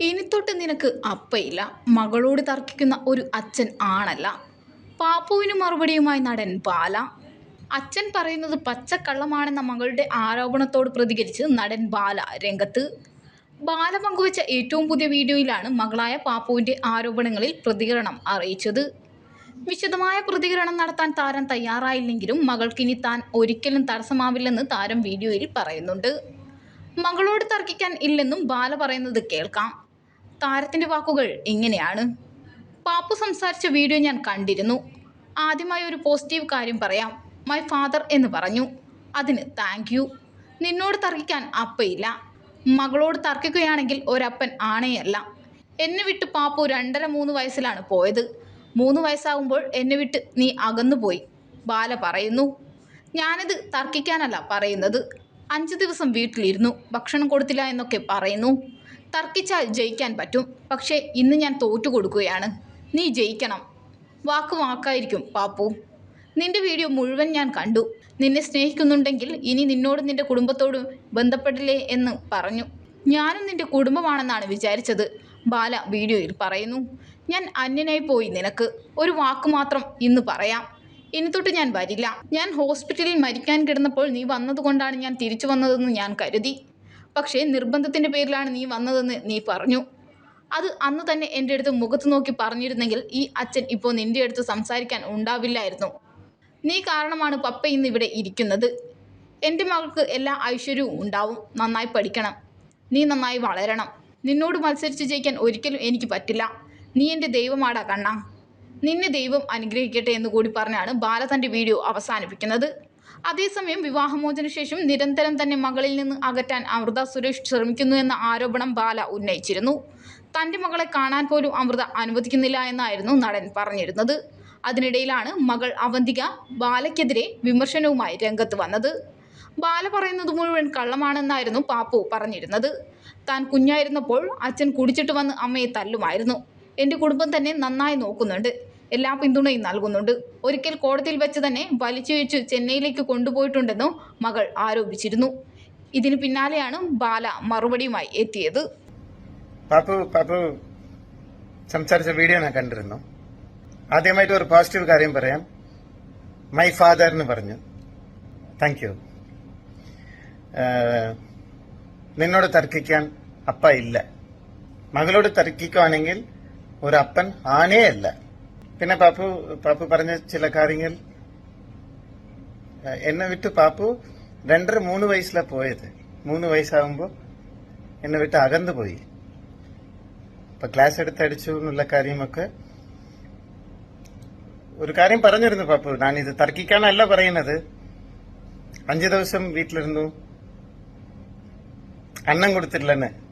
ഇനി തൊട്ട് നിനക്ക് അപ്പയില്ല. മകളോട് തർക്കിക്കുന്ന ഒരു അച്ഛൻ ആണല്ല. പാപ്പുവിന് മറുപടിയുമായി നടൻ ബാല. അച്ഛൻ പറയുന്നത് പച്ചക്കള്ളമാണെന്ന മകളുടെ ആരോപണത്തോട് പ്രതികരിച്ച് നടൻ ബാല രംഗത്ത്. ബാല പങ്കുവച്ച ഏറ്റവും പുതിയ വീഡിയോയിലാണ് മകളായ പാപ്പുവിന്റെ ആരോപണങ്ങളിൽ പ്രതികരണം അറിയിച്ചത്. വിശദമായ പ്രതികരണം നടത്താൻ താരം തയ്യാറായില്ലെങ്കിലും മകൾക്കിനി താൻ ഒരിക്കലും തടസ്സമാവില്ലെന്ന് താരം വീഡിയോയിൽ പറയുന്നുണ്ട്. മകളോട് തർക്കിക്കാൻ ഇല്ലെന്നും ബാല പറയുന്നത് കേൾക്കാം. താരത്തിന്റെ വാക്കുകൾ എങ്ങനെയാണ്? പാപ്പു സംസാരിച്ച വീഡിയോ ഞാൻ കണ്ടിരുന്നു. ആദ്യമായി ഒരു പോസിറ്റീവ് കാര്യം പറയാം. മൈ ഫാദർ എന്ന് പറഞ്ഞു. അതിന് താങ്ക് യു നിന്നോട് തർക്കിക്കാൻ അപ്പയില്ല. മകളോട് തർക്കിക്കുകയാണെങ്കിൽ ഒരപ്പൻ ആണേയല്ല. എന്നെ വിട്ട് പാപ്പു രണ്ടര മൂന്ന് വയസ്സിലാണ് പോയത്. മൂന്ന് വയസ്സാകുമ്പോൾ എന്നെ വിട്ട് നീ അകന്നുപോയി. ബാല പറയുന്നു. ഞാനിത് തർക്കിക്കാനല്ല പറയുന്നത്. അഞ്ച് ദിവസം വീട്ടിലിരുന്നു. ഭക്ഷണം കൊടുത്തില്ല എന്നൊക്കെ പറയുന്നു. തർക്കിച്ചാൽ ജയിക്കാൻ പറ്റും. പക്ഷേ ഇന്ന് ഞാൻ തോറ്റു കൊടുക്കുകയാണ്. നീ ജയിക്കണം. വാക്ക് വാക്കായിരിക്കും പാപ്പു. നിന്റെ വീഡിയോ മുഴുവൻ ഞാൻ കണ്ടു. നിന്നെ സ്നേഹിക്കുന്നുണ്ടെങ്കിൽ ഇനി നിന്നോടും നിന്റെ കുടുംബത്തോടും ബന്ധപ്പെടില്ലേ എന്ന് പറഞ്ഞു. ഞാനും നിന്റെ കുടുംബമാണെന്നാണ് വിചാരിച്ചത്. ബാല വീഡിയോയിൽ പറയുന്നു ഞാൻ അന്യനായി പോയി നിനക്ക്. ഒരു വാക്ക് മാത്രം ഇന്ന് പറയാം. ഇനി തൊട്ട് ഞാൻ വരില്ല. ഞാൻ ഹോസ്പിറ്റലിൽ മരിക്കാൻ കിടന്നപ്പോൾ നീ വന്നതുകൊണ്ടാണ് ഞാൻ തിരിച്ചു വന്നതെന്ന് ഞാൻ കരുതി. പക്ഷേ നിർബന്ധത്തിന്റെ പേരിലാണ് നീ വന്നതെന്ന് നീ പറഞ്ഞു. അത് അന്ന് തന്നെ എന്റെ അടുത്ത് മുഖത്ത് നോക്കി പറഞ്ഞിരുന്നെങ്കിൽ ഈ അച്ഛൻ ഇപ്പോൾ നിന്റെ അടുത്ത് സംസാരിക്കാൻ ഉണ്ടാവില്ലായിരുന്നു. നീ കാരണമാണ് പപ്പ ഇന്ന് ഇവിടെ ഇരിക്കുന്നത്. എന്റെ മകൾക്ക് എല്ലാ ഐശ്വര്യവും ഉണ്ടാവും. നന്നായി പഠിക്കണം. നീ നന്നായി വളരണം. നിന്നോട് മത്സരിച്ച് ജയിക്കാൻ ഒരിക്കലും എനിക്ക് പറ്റില്ല. നീ എന്റെ ദൈവമാടാ കണ്ണ. നിന്നെ ദൈവം അനുഗ്രഹിക്കട്ടെ എന്ന് കൂടി പറഞ്ഞാണ് ബാല തന്റെ വീഡിയോ അവസാനിപ്പിക്കുന്നത്. അതേസമയം വിവാഹമോചന ശേഷം നിരന്തരം തന്നെ മകളിൽ നിന്ന് അകറ്റാൻ അമൃത സുരേഷ് ശ്രമിക്കുന്നു എന്ന ആരോപണം ബാല ഉന്നയിച്ചിരുന്നു. തന്റെ മകളെ കാണാൻ പോലും അമൃത അനുവദിക്കുന്നില്ല എന്നായിരുന്നു നടൻ പറഞ്ഞിരുന്നത്. അതിനിടയിലാണ് മകൾ അവന്തിക ബാലയ്ക്കെതിരെ വിമർശനവുമായി രംഗത്ത് വന്നത്. ബാല പറയുന്നത് മുഴുവൻ കള്ളമാണെന്നായിരുന്നു പാപ്പു പറഞ്ഞിരുന്നത്. താൻ കുഞ്ഞായിരുന്നപ്പോൾ അച്ഛൻ കുടിച്ചിട്ട് വന്ന് അമ്മയെ തല്ലുമായിരുന്നു. എന്റെ കുടുംബം തന്നെ നന്നായി നോക്കുന്നുണ്ട്. എല്ലാ പിന്തുണയും നൽകുന്നുണ്ട്. ഒരിക്കൽ കോടതിയിൽ വെച്ച് തന്നെ വലിച്ചിഴിച്ച് ചെന്നൈയിലേക്ക് കൊണ്ടുപോയിട്ടുണ്ടെന്നും മകൾ ആരോപിച്ചിരുന്നു. ഇതിന് പിന്നാലെയാണ് ബാല മറുപടിയുമായി എത്തിയത്. പാപ്പു പാപ്പു സംസാരിച്ച വീഡിയോ ഞാൻ കണ്ടിരുന്നു. ആദ്യമായിട്ട് ഒരു പോസിറ്റീവ് കാര്യം പറയാം. മൈ ഫാദർ എന്ന് പറഞ്ഞു. താങ്ക് യു നിന്നോട് തർക്കിക്കാൻ അപ്പ ഇല്ല. മകളോട് തർക്കിക്കുവാണെങ്കിൽ ഒരു അപ്പൻ ആനേ അല്ല പിന്നെ പാപ്പു പാപ്പു പറഞ്ഞ ചില കാര്യങ്ങൾ. എന്നെ വിട്ട് പാപ്പു രണ്ടര മൂന്ന് വയസ്സിലാ പോയത്. മൂന്ന് വയസ്സാകുമ്പോ എന്നെ വിട്ട് അകന്നു പോയി. അപ്പൊ ക്ലാസ് എടുത്തടിച്ചു എന്നുള്ള കാര്യമൊക്കെ ഒരു കാര്യം പറഞ്ഞിരുന്നു പാപ്പു. ഞാൻ ഇത് തർക്കിക്കാനല്ല പറയുന്നത്. അഞ്ചു ദിവസം വീട്ടിലിരുന്നു. അന്നം കൊടുത്തിട്ടില്ലെന്ന്.